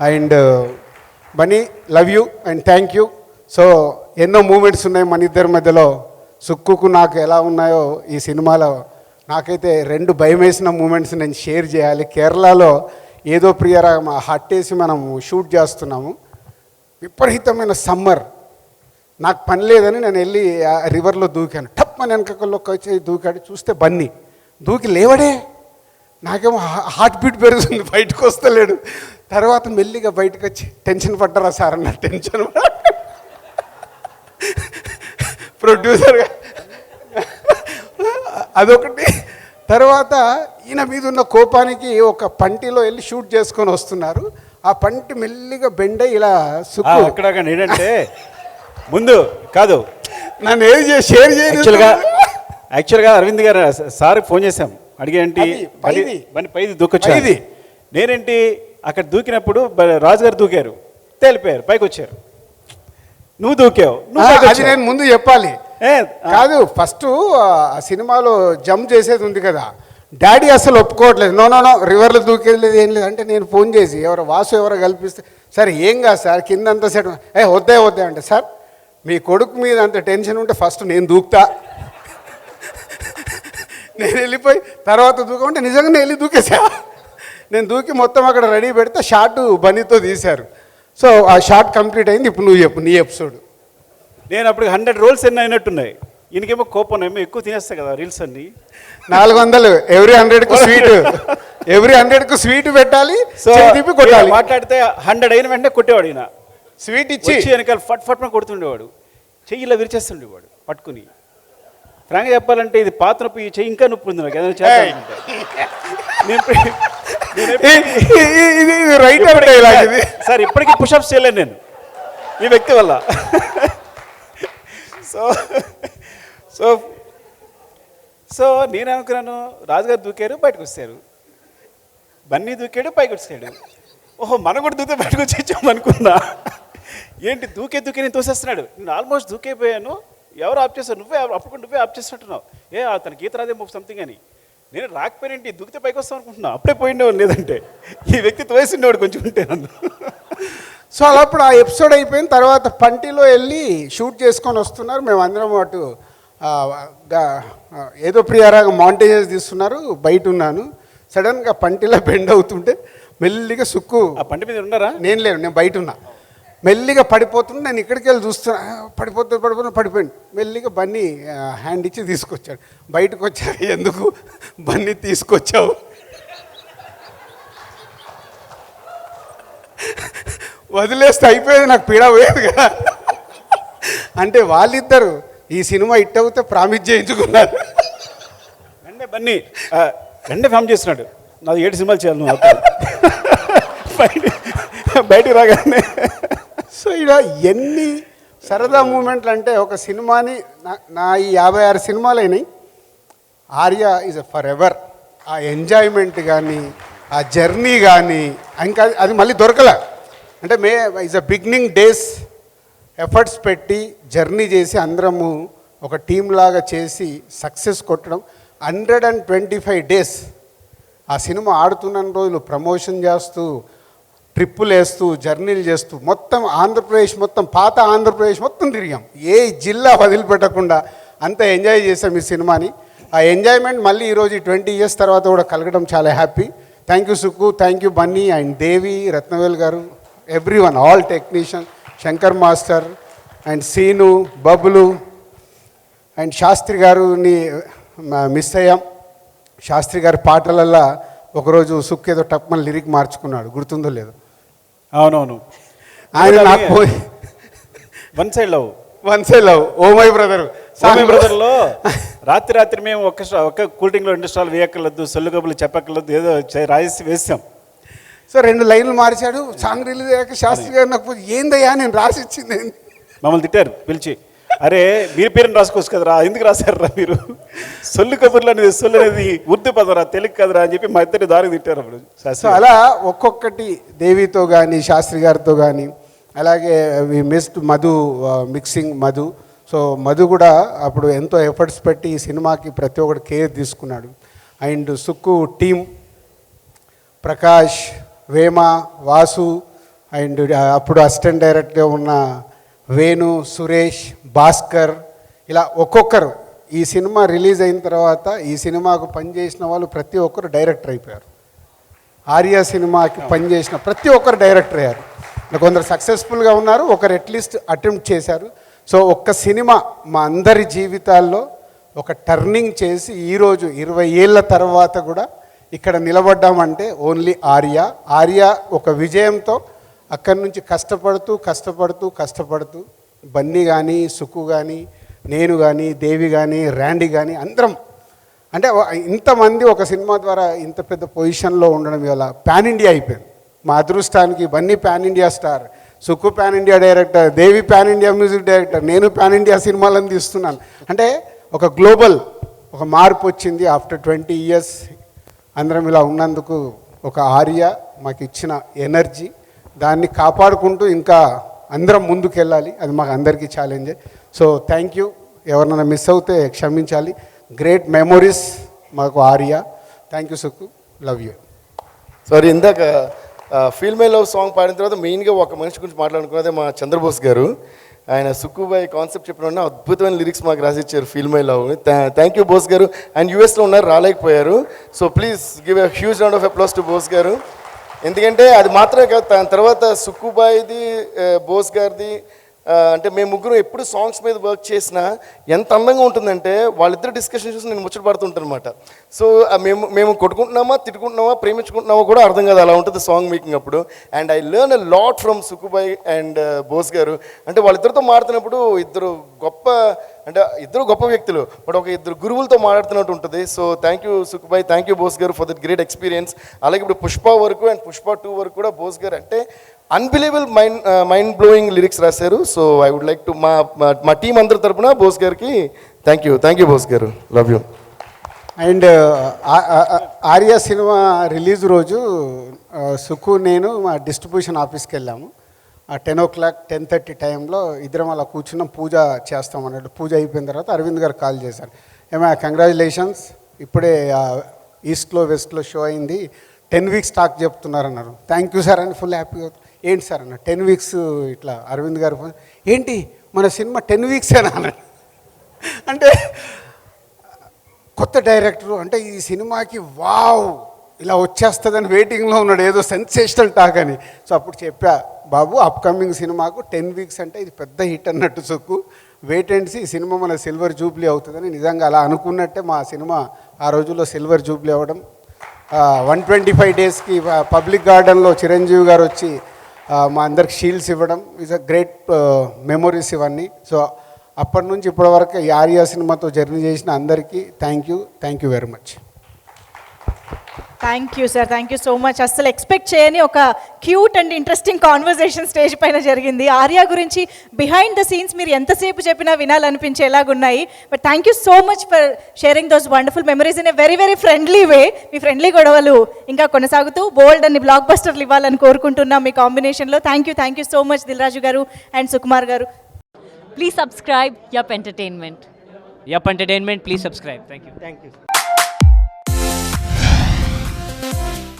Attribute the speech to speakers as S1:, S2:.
S1: And uh, Bunny love you and thank you. So ఎన్నో moments ఉన్నాయి మన ఇద్దరి మధ్యలో. సుక్కుకు నాకు ఎలా ఉన్నాయో ఈ సినిమాలో నాకైతే రెండు భయం వేసిన మూమెంట్స్ నేను షేర్ చేయాలి. కేరళలో ఏదో ప్రియరా హట్టేసి మనం షూట్ చేస్తున్నాము. విపరీతమైన సమ్మర్. నాకు పని లేదని నేను వెళ్ళి ఆ రివర్లో దూకాను. టప్ అని వెనకలోకి వచ్చి దూకాడు. చూస్తే బన్నీ. దూకి లేవడే. నాకేమో హార్ట్ బీట్ పెరుగుతుంది. బయటకు వస్తలేడు. తర్వాత మెల్లిగా బయటకు వచ్చి టెన్షన్ పడ్డరా సార్? అన్న టెన్షన్ ప్రొడ్యూసర్గా అదొకటి. తర్వాత ఈయన మీద ఉన్న కోపానికి ఒక పంటిలో వెళ్ళి షూట్ చేసుకొని వస్తున్నారు. ఆ పంటి మెల్లిగా బెండై ఇలా సుక్కు
S2: ఏంటంటే ముందు కాదు.
S1: నన్ను ఏది షేర్
S2: యాక్చువల్గా
S1: చేయలేదు
S2: యాక్చువల్గా అరవింద్ గారు సార్ ఫోన్ చేశాం. అడిగేంటి
S1: పైది.
S2: పైది.
S1: పైది.
S2: నేనేంటి? అక్కడ దూకినప్పుడు బ- రాజు గారు దూకారు. తేలిపోయారు పైకి వచ్చారు నువ్వు దూకావు
S1: అది. నేను ముందు చెప్పాలి.
S2: ఏ,
S1: కాదు ఫస్ట్ ఆ సినిమాలో జంప్ చేసేది ఉంది కదా. డాడీ అసలు ఒప్పుకోవట్లేదు. నో నో నో రివర్లో దూకేది లేదు ఏం లేదు అంటే నేను ఫోన్ చేసి ఎవరు వాసు ఎవరో కల్పిస్తే సరే ఏం కాదు సార్ కిందంతా సెట్ ఏ వద్దే వద్దే అంటే సార్ మీ కొడుకు మీద అంత టెన్షన్ ఉంటే ఫస్ట్ నేను దూకుతా. నేను వెళ్ళిపోయి తర్వాత దూకమంటే నిజంగానే వెళ్ళి దూకేసా? నేను దూకి మొత్తం అక్కడ రెడీ పెడితే షార్ట్ బనీతో తీశారు. సో ఆ షార్ట్ కంప్లీట్ అయింది. ఇప్పుడు నువ్వు చెప్పు నీ ఎపిసోడ్.
S2: నేను అప్పుడు హండ్రెడ్ రోల్స్ ఎన్ని అయినట్టున్నాయి. ఈయనకేమో కోపం ఏమో ఎక్కువ తినేస్తా కదా రీల్స్ అన్ని.
S1: నాలుగు వందలు. ఎవ్రీ హండ్రెడ్కు స్వీట్. ఎవ్రీ హండ్రెడ్కు స్వీట్ పెట్టాలి
S2: సో
S1: చెయ్యి తిప్పి కొట్టాలి.
S2: మాట్లాడితే హండ్రెడ్ అయిన వెంటనే కొట్టేవాడు ఈయన.
S1: స్వీట్ ఇచ్చి.
S2: వెనకాల ఫట్ ఫట్ మన కొడుతుండేవాడు. చెయ్యిలా విరిచేస్తుండేవాడు పట్టుకుని. ఫ్రాంక్గా చెప్పాలంటే ఇది పాత నొప్పి ఈ చెయ్యి ఇంకా నొప్పి ఉంది నాకు. ఏదైనా. నేను
S1: ఇది రైట్ ఇలాగ ఇది.
S2: సార్ ఇప్పటికీ పుషప్స్ చేయలేను నేను. ఈ వ్యక్తి వల్ల. సో సో సో నేను అనుకున్నాను రాజుగారు దూకారు బయటకు వచ్చారు బన్నీ దూకాడు పైకి వచ్చాడు ఓహో మనం కూడా దూకే బయటకు వచ్చేచ్చాం అనుకున్నా. ఏంటి దూకే దూకే నేను తోసేస్తున్నాడు. నేను ఆల్మోస్ట్ దూకైపోయాను. ఎవరు ఆప్ చేస్తారు నువ్వే అప్పుడు నువ్వే ఆప్ చేసినట్టున్నావు. ఏ అతనికి గీత రాదేమో సంథింగ్ అని. నేను రాకపోయినంటే దూకితే పైకి వస్తాం అనుకుంటున్నా. అప్పుడే పోయిండేవాడు లేదంటే. ఈ వ్యక్తి తోసిండేవాడు కొంచెం ఉంటే నన్ను.
S1: సో అలా అప్పుడు ఆ ఎపిసోడ్ అయిపోయిన తర్వాత పంటిలో వెళ్ళి షూట్ చేసుకొని వస్తున్నారు. మేము అందరం అటు ఏదో ప్రియారాగా మౌంటేజెస్ తీస్తున్నారు. బయట ఉన్నాను. సడన్గా పంటిలో బెండ్ అవుతుంటే మెల్లిగా సుక్కు
S2: ఆ పంట మీద ఉన్నారా?
S1: నేను లేను నేను బయట ఉన్నా. మెల్లిగా పడిపోతుంటే నేను ఇక్కడికి వెళ్ళి చూస్తున్నా పడిపోతుంది పడిపోతుంది పడిపోయింది. మెల్లిగా బన్నీ హ్యాండ్ ఇచ్చి తీసుకొచ్చాడు. బయటకు వచ్చాడు ఎందుకు? బన్నీ తీసుకొచ్చావు. వదిలేస్తే అయిపోయేది నాకు పీడ పోయేది కదా. అంటే వాళ్ళిద్దరు ఈ సినిమా హిట్ అవుతే ప్రామిస్ చేయించుకున్నారు.
S2: వెంటనే బన్నీ వెంటనే ఫామ్ చేస్తున్నాడు. నాది ఏడు సినిమాలు చేయాలి నువ్వు. బయటికి రాగానే
S1: సో ఇలా ఎన్ని సరదా మూమెంట్లు అంటే ఒక సినిమాని నా- నా ఈ యాభై ఆరు సినిమాలు అయినాయి ఆర్య ఈజ్ ఫర్ ఎవర్ ఆ ఎంజాయ్మెంట్ కానీ ఆ జర్నీ కానీ ఇంకా అది- అది మళ్ళీ దొరకలే. అంటే may is a beginning days efforts పెట్టి జర్నీ చేసి అందరము ఒక టీం లాగా చేసి సక్సెస్ కొట్టడం. Hundred and twenty five days ఆ సినిమా ఆడుతున్న రోజులు ప్రమోషన్ చేస్తూ ట్రిప్పులు వేస్తూ జర్నీలు చేస్తూ మొత్తం ఆంధ్రప్రదేశ్ మొత్తం పాత ఆంధ్రప్రదేశ్ మొత్తం తిరిగాం. ఏ జిల్లా వదిలిపెట్టకుండా అంత ఎంజాయ్ చేసాం ఈ సినిమాని. ఆ ఎంజాయ్మెంట్ మళ్ళీ ఈరోజు ట్వంటీ ఇయర్స్ తర్వాత కూడా కలగడం చాలా happy. Thank you Sukku thank you Bunny and Devi Rathnavel garu everyone all technician Shankar master and Seenu Bablu and Sastry గారుని miss అయ్యాం. శాస్త్రి గారి పాటలల్లో ఒకరోజు సుక్కేదో ఏదో టప్మని లిరిక్ మార్చుకున్నాడు. గుర్తుందో లేదో.
S2: అవునవును.
S1: ఆయన నాకు
S2: one side love.
S1: One side love. Oh my brother.
S2: Swami బ్రదర్లో రాత్రి రాత్రి మేము ఒక్క ఒక్క కూల్ డ్రింక్లో రెండు స్టాల్ వేయక్కర్లేదు సొల్లు కబులు చెప్పక్కర్లేదు ఏదో రాసి వేసాం.
S1: సో రెండు లైన్లు మార్చాడు సాంగ్ రిలీజ్ అయ్యాక శాస్త్రి గారు నాకు ఏందయ్యా నేను రాసి ఇచ్చింది? ఏంది?"
S2: మమ్మల్ని తిట్టారు పిలిచి. అరే మీరు పేరుని రాసుకోవచ్చు కదరా? ఎందుకు రాశారా మీరు? సొల్లు కబుర్లు అనేది సొల్లు అనేది ఉర్దూ పదరా తెలుగు కదరా అని చెప్పి మా ఇద్దరి దారికి తిట్టారు అప్పుడు.
S1: సో అలా ఒక్కొక్కటి దేవితో కానీ శాస్త్రి గారితో కానీ అలాగే we missed Madhu mixing Madhu. So Madhu కూడా అప్పుడు ఎంతో ఎఫర్ట్స్ పెట్టి ఈ సినిమాకి ప్రతి ఒక్కటి కేర్ తీసుకున్నాడు. And Sukku team Prakash Vema Vasu and అప్పుడు అసిస్టెంట్ డైరెక్టర్గా ఉన్న వేణు సురేష్ భాస్కర్ ఇలా ఒక్కొక్కరు. ఈ సినిమా రిలీజ్ అయిన తర్వాత ఈ సినిమాకు పనిచేసిన వాళ్ళు ప్రతి ఒక్కరు డైరెక్టర్ అయిపోయారు. ఆర్య సినిమాకి పనిచేసిన ప్రతి ఒక్కరు డైరెక్టర్ అయ్యారు. కొందరు సక్సెస్ఫుల్గా ఉన్నారు ఒకరు అట్లీస్ట్ అటెంప్ట్ చేశారు. సో ఒక్క సినిమా మా అందరి జీవితాల్లో ఒక టర్నింగ్ చేసి ఈరోజు ఇరవై ఏళ్ళ తర్వాత కూడా ఇక్కడ నిలబడ్డామంటే ఓన్లీ ఆర్య. ఆర్య ఒక విజయంతో అక్కడి నుంచి కష్టపడుతూ కష్టపడుతూ కష్టపడుతూ బన్నీ కానీ సుక్కు కానీ నేను కానీ దేవి కానీ ర్యాండీ కానీ అందరం. అంటే ఇంతమంది ఒక సినిమా ద్వారా ఇంత పెద్ద పొజిషన్లో ఉండడం వల్ల పాన్ ఇండియా అయిపోయింది. మా అదృష్టానికి Bunny pan India star Sukku pan India director Devi pan India music director నేను పాన్ ఇండియా సినిమాలను తీస్తున్నాను. అంటే ఒక గ్లోబల్ ఒక మార్పు వచ్చింది ఆఫ్టర్ ట్వంటీ ఇయర్స్. అందరం ఇలా ఉన్నందుకు ఒక ఆర్య మాకు ఇచ్చిన ఎనర్జీ. దాన్ని కాపాడుకుంటూ ఇంకా అందరం ముందుకెళ్ళాలి. అది మాకు అందరికీ ఛాలెంజ్ సో థ్యాంక్ యూ ఎవరినైనా మిస్ అవుతే క్షమించాలి. గ్రేట్ మెమొరీస్ మాకు Arya. Thank you Sukku love you
S3: sorry ఇందాక ఫీల్ మై లవ్ సాంగ్ పాడిన తర్వాత మెయిన్గా ఒక మనిషి గురించి మాట్లాడుకున్నదే మా చంద్రబోస్ గారు. ఆయన సుక్కుబాయ్ కాన్సెప్ట్ చెప్పిన అద్భుతమైన లిరిక్స్ మాకు రాసిచ్చారు feel my love thank you Bose garu. And యూఎస్లో ఉన్నారు రాలేకపోయారు. So please give a huge round of applause to Bose garu. ఎందుకంటే అది మాత్రమే కాదు దాని తర్వాత సుక్కుబాయిది బోస్ గారిది అంటే మేము ముగ్గురు ఎప్పుడు సాంగ్స్ మీద వర్క్ చేసినా ఎంత అందంగా ఉంటుందంటే వాళ్ళిద్దరు డిస్కషన్ చూసి నేను ముచ్చట పడుతుంటానమాట. అనమాట సో మేము మేము కొట్టుకుంటున్నామా తిట్టుకుంటున్నామా ప్రేమించుకుంటున్నామా కూడా అర్థం కాదు. అలా ఉంటుంది సాంగ్ మేకింగ్ అప్పుడు. And I learn a lot from Sukubhai and Bose garu. అంటే వాళ్ళిద్దరితో మాడుతున్నప్పుడు ఇద్దరు గొప్ప అంటే ఇద్దరు గొప్ప వ్యక్తులు. బట్ ఒక ఇద్దరు గురువులతో మాట్లాడుతున్నట్టు ఉంటుంది. So thank you Sukubhai thank you Bose garu for that great experience అలాగే ఇప్పుడు పుష్ప వరకు అండ్ పుష్ప టూ వరకు కూడా బోస్ గారు అంటే unbelievable mind mind blowing lyrics రాశారు. So I would like to మా మా- టీం అందరి తరపున బోస్ గారికి thank you thank you Bose garu. Love you
S1: and Arya cinema release రోజు సుఖు సుకు నేను మా డిస్ట్రిబ్యూషన్ ఆఫీస్కి వెళ్ళాము. ఆ ten o'clock ten thirty టైంలో ఇద్దరం అలా కూర్చున్నాం పూజ చేస్తాం అన్నట్టు. పూజ అయిపోయిన తర్వాత అరవింద్ గారు కాల్ చేశారు. ఏమా కంగ్రాచులేషన్స్ ఇప్పుడే ఈస్ట్లో వెస్ట్లో షో అయింది. టెన్ వీక్స్ స్టాక్ చెప్తున్నారన్నారు థ్యాంక్ యూ సార్ అని ఫుల్ హ్యాపీగా ఏంటి సార్ అన్న టెన్ వీక్స్ ఇట్లా అరవింద్ గారు ఏంటి మన సినిమా టెన్ వీక్సేనా అన్న? అంటే కొత్త డైరెక్టరు అంటే ఈ సినిమాకి వావ్ ఇలా వచ్చేస్తుందని వెయిటింగ్లో ఉన్నాడు ఏదో సెన్సేషనల్ టాక్ అని. సో అప్పుడు చెప్పా బాబు అప్కమింగ్ సినిమాకు టెన్ వీక్స్ అంటే ఇది పెద్ద హిట్ అన్నట్టు చొక్కు వెయిట్ అండ్ ఈ సినిమా మన సిల్వర్ జూబ్లీ అవుతుందని నిజంగా అలా అనుకున్నట్టే మా సినిమా ఆ రోజుల్లో సిల్వర్ జూబ్లీ అవ్వడం. వన్ ట్వంటీ ఫైవ్ డేస్కి పబ్లిక్ గార్డెన్లో చిరంజీవి గారు వచ్చి మా అందరికి షీల్డ్స్ ఇవ్వడం ఈజ్ అ గ్రేట్ మెమొరీస్ ఇవన్నీ. సో అప్పటి నుంచి ఇప్పటివరకు ఈ ఆర్యా సినిమాతో జర్నీ చేసిన అందరికీ thank you thank you very much
S4: thank you sir thank you so much అస్సలు ఎక్స్పెక్ట్ చేయని ఒక cute and interesting conversation stage పైన జరిగింది ఆర్య గురించి బిహైండ్ ద సీన్స్ మీరు ఎంతసేపు చెప్పినా వినాలనిపించేలాగున్నాయి but thank you so much for sharing those wonderful memories in a very very friendly way me friendly గొడవలు ఇంకా కొనసాగుతూ బోల్డ్ అన్ని బ్లాక్ బస్టర్లు ఇవ్వాలని కోరుకుంటున్నాం మీ కాంబినేషన్లో thank you thank you so much Dil Raju garu and Sukumar గారు
S5: Please subscribe Yup Entertainment.
S6: Yup Entertainment, please subscribe. Thank you.
S7: Thank you.